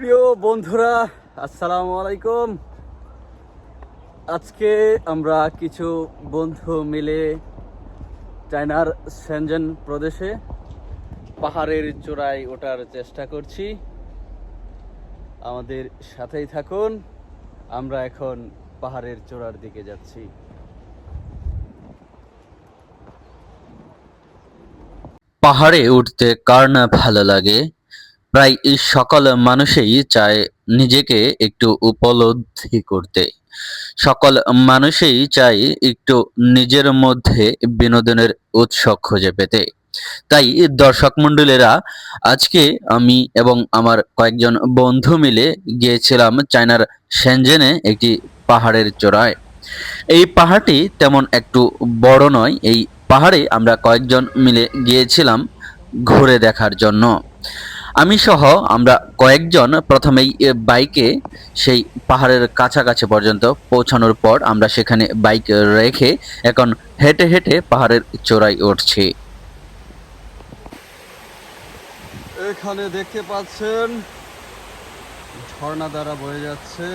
প্রিয় বন্ধুরা, আসসালামু আলাইকুম। আজকে আমরা কিছু বন্ধু মিলে চায়নার সেনজেন প্রদেশে পাহাড়ের চূড়ায় ওঠার চেষ্টা করছি। আমাদের সাথেই থাকুন, আমরা এখন পাহাড়ের চূড়ার দিকে যাচ্ছি। পাহাড়ে উঠতে কার না ভালো লাগে? প্রায় সকল মানুষই চায় নিজেকে একটু উপলব্ধি করতে। সকল মানুষই চায় একটু নিজের মধ্যে বিনোদনের উৎস খুঁজে পেতে। তাই দর্শক মণ্ডলীরা, আজকে আমি এবং আমার কয়েকজন বন্ধু মিলে গিয়েছিলাম চায়নার সেনজেনে একটি পাহাড়ের চূড়ায়। এই পাহাড়টি তেমন একটু বড় নয়, এই পাহাড়ে আমরা কয়েকজন মিলে গিয়েছিলাম ঘুরে দেখার জন্য। আমি সহ আমরা কয়েকজন প্রথমেই বাইকে সেই পাহাড়ের কাছাকাছি পর্যন্ত পৌঁছানোর পর আমরা সেখানে বাইক রেখে এখন হেঁটে হেঁটে পাহাড়ের চূড়ায় উঠছি। এখানে দেখতে পাচ্ছেন, ঝর্ণা দ্বারা বয়ে যাচ্ছে।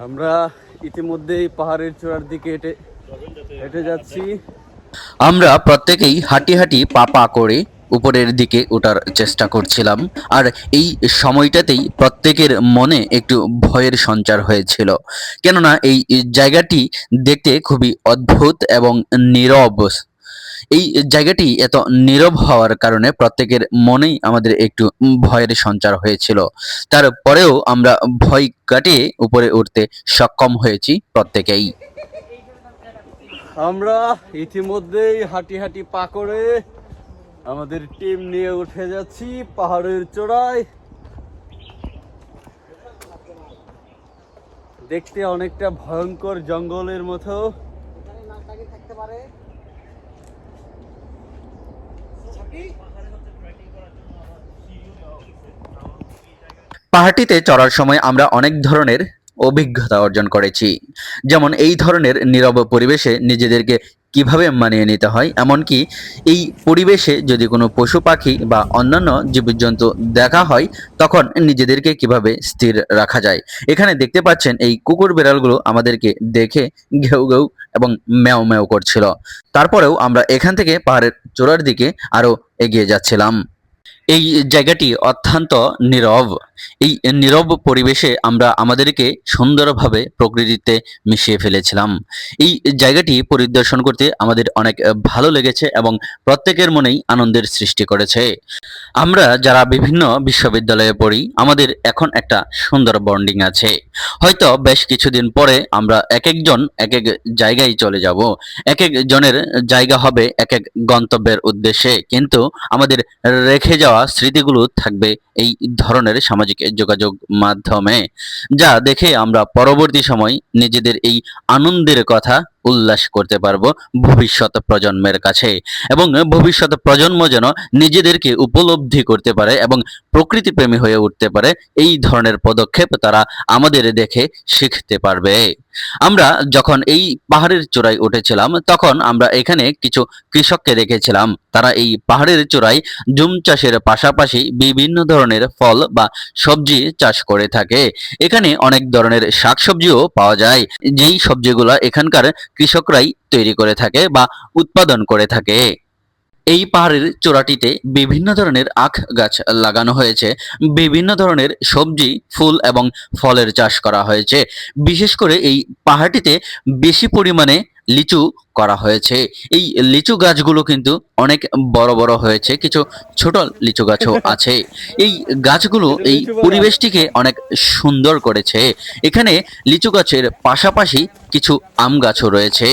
আমরা ইতিমধ্যেই পাহাড়ের চূড়ার দিকে হেঁটে হেঁটে যাচ্ছি। আমরা প্রত্যেকেই হাঁটি হাঁটি পা পা করে উপরের দিকে ওঠার চেষ্টা করছিলাম, আর এই সময়টাতেই প্রত্যেকের মনে একটু ভয়ের সঞ্চার হয়েছিল। কেননা এই জায়গাটি দেখতে খুবই অদ্ভুত এবং নীরব এই জায়গাটি এত নীরব হওয়ার কারণে প্রত্যেকের মনেই আমাদের একটু ভয়ের সঞ্চার হয়েছিল। তারপরেও আমরা ভয় কাটিয়ে উপরে উঠতে সক্ষম হয়েছি প্রত্যেকেই। আমরা ইতিমধ্যেই হাঁটি হাঁটি পা করে আমাদের টিম নিয়ে উঠে যাচ্ছি পাহাড়ের চূড়ায়। দেখতে অনেকটা ভয়ঙ্কর জঙ্গলের মতো। পাহাড়টিতে চড়ার সময় আমরা অনেক ধরনের অভিজ্ঞতা অর্জন করেছি। যেমন এই ধরনের নীরব পরিবেশে নিজেদেরকে কীভাবে মানিয়ে নিতে হয়? এমনকি এই পরিবেশে যদি কোনো পশু পাখি বা অন্যান্য জীবজন্তু দেখা হয়, তখন নিজেদেরকে কীভাবে স্থির রাখা যায়? এখানে দেখতে পাচ্ছেন এই কুকুর বিড়ালগুলো আমাদেরকে দেখে ঘেউ ঘেউ এবং ম্যাও ম্যাও করছিল। তারপরেও আমরা এখান থেকে পাহাড়ের চূড়ার দিকে আরও এগিয়ে যাচ্ছিলাম। এই জায়গাটি অত্যন্ত নীরব। এই নীরব পরিবেশে আমরা আমাদেরকে সুন্দরভাবে প্রকৃতিতে মিশিয়ে ফেলেছিলাম। এই জায়গাটি পরিদর্শন করতে আমাদের অনেক ভালো লেগেছে এবং প্রত্যেকের মনেই আনন্দের সৃষ্টি করেছে। আমরা যারা বিভিন্ন বিশ্ববিদ্যালয়ে পড়ি, আমাদের এখন একটা সুন্দর বন্ডিং আছে। হয়তো বেশ কিছুদিন পরে আমরা এক একজন এক এক জায়গায় চলে যাব। এক এক জনের জায়গা হবে এক এক গন্তব্যের উদ্দেশ্যে। কিন্তু আমাদের রেখে যাওয়া স্মৃতিগুলো থাকবে এই ধরনের সামাজিক যোগাযোগ মাধ্যমে। যা দেখে আমরা পরবর্তী সময় নিজেদের এই আনন্দের কথা উল্লাস করতে পারব ভবিষ্যৎ প্রজন্মের কাছে। এবং ভবিষ্যৎ প্রজন্ম যেন নিজেদেরকে উপলব্ধি করতে পারে এবং প্রকৃতি প্রেমী হয়ে উঠতে পারে, এই ধরনের পদক্ষেপ তারা আমাদের দেখে শিখতে পারবে। আমরা যখন এই পাহাড়ের চূড়ায় উঠেছিলাম, তখন আমরা এখানে কিছু কৃষককে দেখেছিলাম। তারা এই পাহাড়ের চূড়ায় জুম চাষের পাশাপাশি বিভিন্ন ধরনের ফল বা সবজি চাষ করে থাকে। এখানে অনেক ধরনের শাকসবজিও পাওয়া যায়। যেই সবজিগুলা এখানকার কৃষকরাই তৈরি করে থাকে বা উৎপাদন করে থাকে। এই পাহাড়ের চূড়াটিতে বিভিন্ন ধরনের আখ গাছ লাগানো হয়েছে। বিভিন্ন ধরনের সবজি, ফুল এবং ফলের চাষ করা হয়েছে। বিশেষ করে এই পাহাড়টিতে বেশি পরিমাণে লিচু করা হয়েছে। এই লিচু গাছগুলো কিন্তু অনেক বড় বড় হয়েছে কিছু ছোট লিচু গাছও আছে। এই গাছগুলো এই পরিবেশটিকে অনেক সুন্দর করেছে। এখানে লিচু গাছের পাশাপাশি কিছু আম গাছও রয়েছে।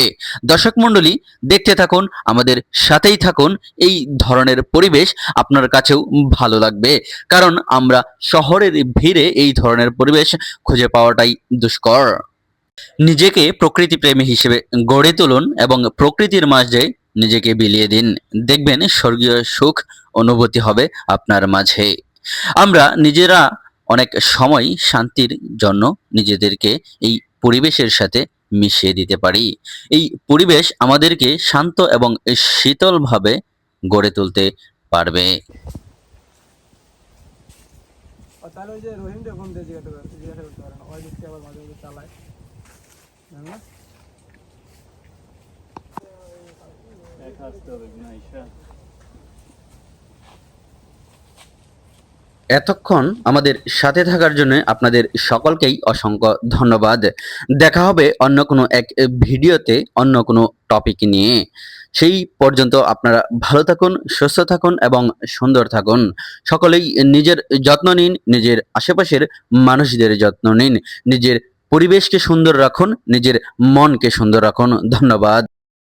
দর্শক মণ্ডলী দেখতে থাকুন আমাদের সাথেই থাকুন। এই ধরনের পরিবেশ আপনার কাছেও ভালো লাগবে। কারণ আমরা শহরের ভিড়ে এই ধরনের পরিবেশ খুঁজে পাওয়াটাই দুষ্কর। নিজেকে প্রকৃতি প্রেমী হিসেবে গড়ে তুলুন এবং প্রকৃতির মাঝে নিজেকে বিলিয়ে দিন। দেখবেন স্বর্গীয় সুখ অনুভূতি হবে আপনার মাঝে। আমরা নিজেরা অনেক সময় শান্তির জন্য নিজেদেরকে এই পরিবেশের সাথে মিশিয়ে দিতে পারি। এই পরিবেশ আমাদেরকে শান্ত এবং শীতলভাবে গড়ে তুলতে পারবে। তাহলে ওই যে রহিমটা ফোন দিয়ে জিজ্ঞাসা করে জিজ্ঞাসা করতে পারে না ওই দিকটা আবার মাঝে মাঝে চালায়। এতক্ষণ আমাদের সাথে থাকার জন্য আপনাদের সকলকেই অসংখ্য ধন্যবাদ। দেখা হবে অন্য কোনো এক ভিডিওতে অন্য কোনো টপিক নিয়ে। সেই পর্যন্ত আপনারা ভালো থাকুন, সুস্থ থাকুন এবং সুন্দর থাকুন। সকলেই নিজের যত্ন নিন, নিজের আশেপাশের মানুষদের যত্ন নিন, নিজের পরিবেশকে সুন্দর রাখুন নিজের মনকে সুন্দর রাখুন। ধন্যবাদ।